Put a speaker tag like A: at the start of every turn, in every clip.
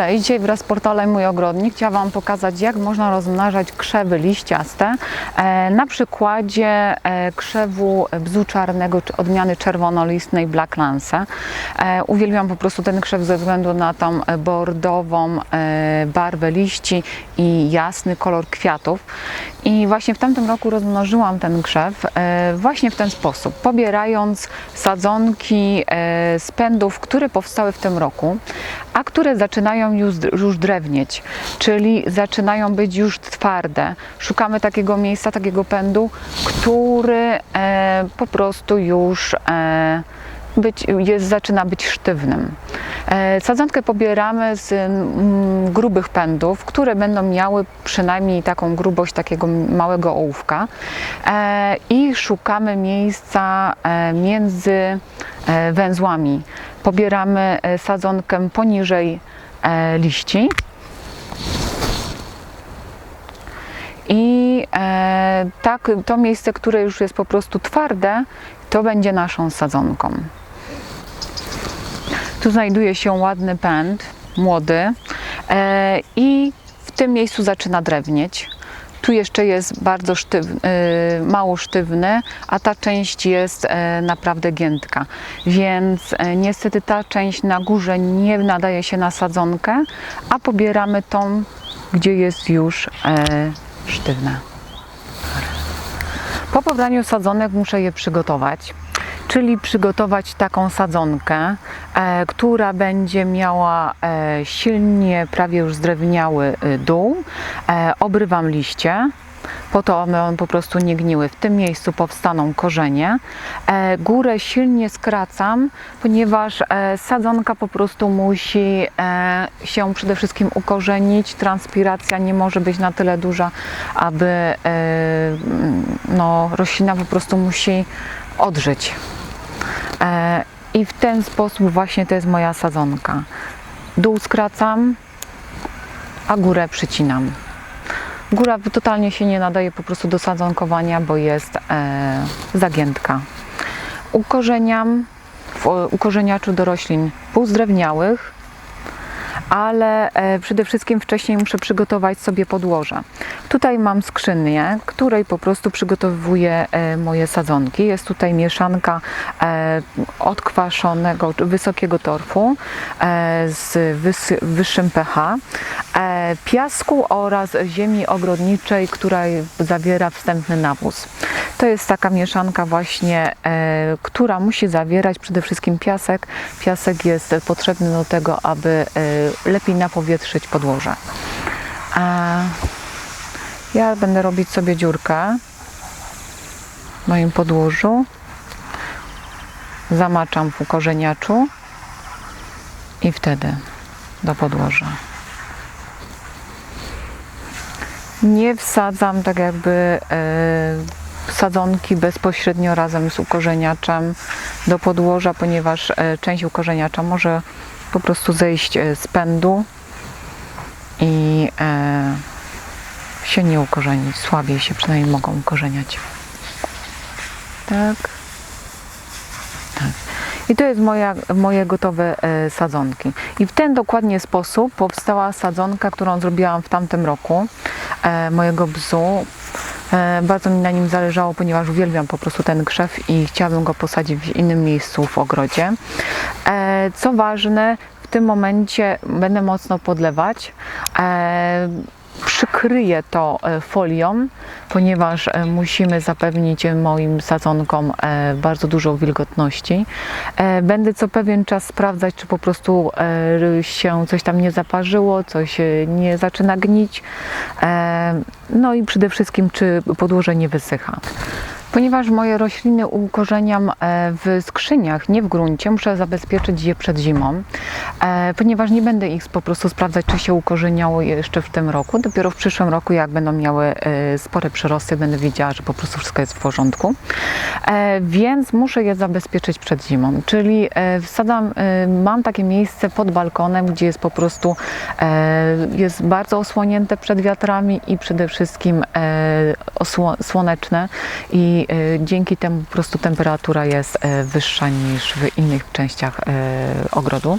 A: Cześć, dzisiaj wraz z portalem Mój Ogrodnik chciałam Wam pokazać, jak można rozmnażać krzewy liściaste e, na przykładzie e, krzewu bzu czarnego odmiany czerwonolistnej Black Lance. E, uwielbiam po prostu ten krzew ze względu na tą bordową barwę liści i jasny kolor kwiatów. I właśnie w tamtym roku rozmnożyłam ten krzew właśnie w ten sposób, pobierając sadzonki z pędów, które powstały w tym roku, a które zaczynają już, już drewnieć, czyli zaczynają być już twarde. Szukamy takiego miejsca, takiego pędu, który e, po prostu już e, być, jest, zaczyna być sztywnym. E, Sadzonkę pobieramy z mm, grubych pędów, które będą miały przynajmniej taką grubość takiego małego ołówka e, i szukamy miejsca e, między węzłami. Pobieramy sadzonkę poniżej liści. I tak, to miejsce, które już jest po prostu twarde, to będzie naszą sadzonką. Tu znajduje się ładny pęd, młody e, i w tym miejscu zaczyna drewnieć. Tu jeszcze jest bardzo sztywny, mało sztywny, a ta część jest e, naprawdę giętka. Więc e, niestety ta część na górze nie nadaje się na sadzonkę, a pobieramy tą, gdzie jest już e, sztywna. Po pobraniu sadzonek muszę je przygotować, czyli przygotować taką sadzonkę, e, która będzie miała e, silnie, prawie już zdrewniały e, dół. Obrywam liście. Po to one one po prostu nie gniły. W tym miejscu powstaną korzenie. Górę silnie skracam, ponieważ sadzonka po prostu musi się przede wszystkim ukorzenić. Transpiracja nie może być na tyle duża, aby no, roślina po prostu musi odżyć. E, I w ten sposób właśnie to jest moja sadzonka. Dół skracam, a górę przycinam. Góra totalnie się nie nadaje po prostu do sadzonkowania, bo jest e, zagiętka. Ukorzeniam w o, ukorzeniaczu do roślin półzdrewniałych, ale e, przede wszystkim wcześniej muszę przygotować sobie podłoże. Tutaj mam skrzynię, której po prostu przygotowuję e, moje sadzonki. Jest tutaj mieszanka e, odkwaszonego, wysokiego torfu z wyższym pH, piasku oraz ziemi ogrodniczej, która zawiera wstępny nawóz. To jest taka mieszanka właśnie, e, która musi zawierać przede wszystkim piasek. Piasek jest potrzebny do tego, aby e, lepiej napowietrzyć podłoże. Ja będę robić sobie dziurkę w moim podłożu. Zamaczam w ukorzeniaczu i wtedy do podłoża. Nie wsadzam tak jakby e, sadzonki bezpośrednio razem z ukorzeniaczem do podłoża, ponieważ e, część ukorzeniacza może po prostu zejść e, z pędu i e, się nie ukorzenić. Słabiej się przynajmniej mogą ukorzeniać. Tak. Tak. I to jest moja, moje gotowe sadzonki. I w ten dokładnie sposób powstała sadzonka, którą zrobiłam w tamtym roku mojego bzu. E, bardzo mi na nim zależało, ponieważ uwielbiam po prostu ten krzew i chciałabym go posadzić w innym miejscu w ogrodzie. E, co ważne, w tym momencie będę mocno podlewać. E, przykryję to e, folią, ponieważ e, musimy zapewnić moim sadzonkom e, bardzo dużo wilgotności. E, Będę co pewien czas sprawdzać, czy po prostu e, się coś tam nie zaparzyło, coś e, nie zaczyna gnić. E, No i przede wszystkim, czy podłoże nie wysycha. Ponieważ moje rośliny ukorzeniam e, w skrzyniach, nie w gruncie, muszę zabezpieczyć je przed zimą, e, ponieważ nie będę ich po prostu sprawdzać, czy się ukorzeniało jeszcze w tym roku. Dopiero w przyszłym roku, jak będą miały e, spore przyrosty, będę wiedziała, że po prostu wszystko jest w porządku. E, Więc muszę je zabezpieczyć przed zimą, czyli e, wsadzam, e, mam takie miejsce pod balkonem, gdzie jest po prostu e, jest bardzo osłonięte przed wiatrami i przede wszystkim e, słoneczne i e, dzięki temu po prostu temperatura jest e, wyższa niż w innych częściach e, ogrodu.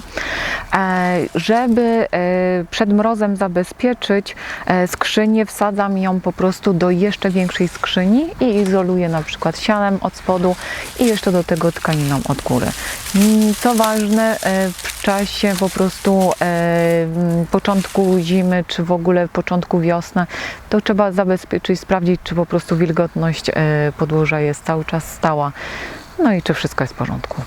A: E, Żeby e, przed mrozem zabezpieczyć e, skrzynię, wsadzam ją po prostu do jeszcze większej skrzyni i izoluję na przykład sianem od spodu i jeszcze do tego tkaniną od góry. Co ważne, w czasie po prostu początku zimy, czy w ogóle początku wiosny, to trzeba zabezpieczyć, sprawdzić, czy po prostu wilgotność podłoża jest cały czas stała, no i czy wszystko jest w porządku.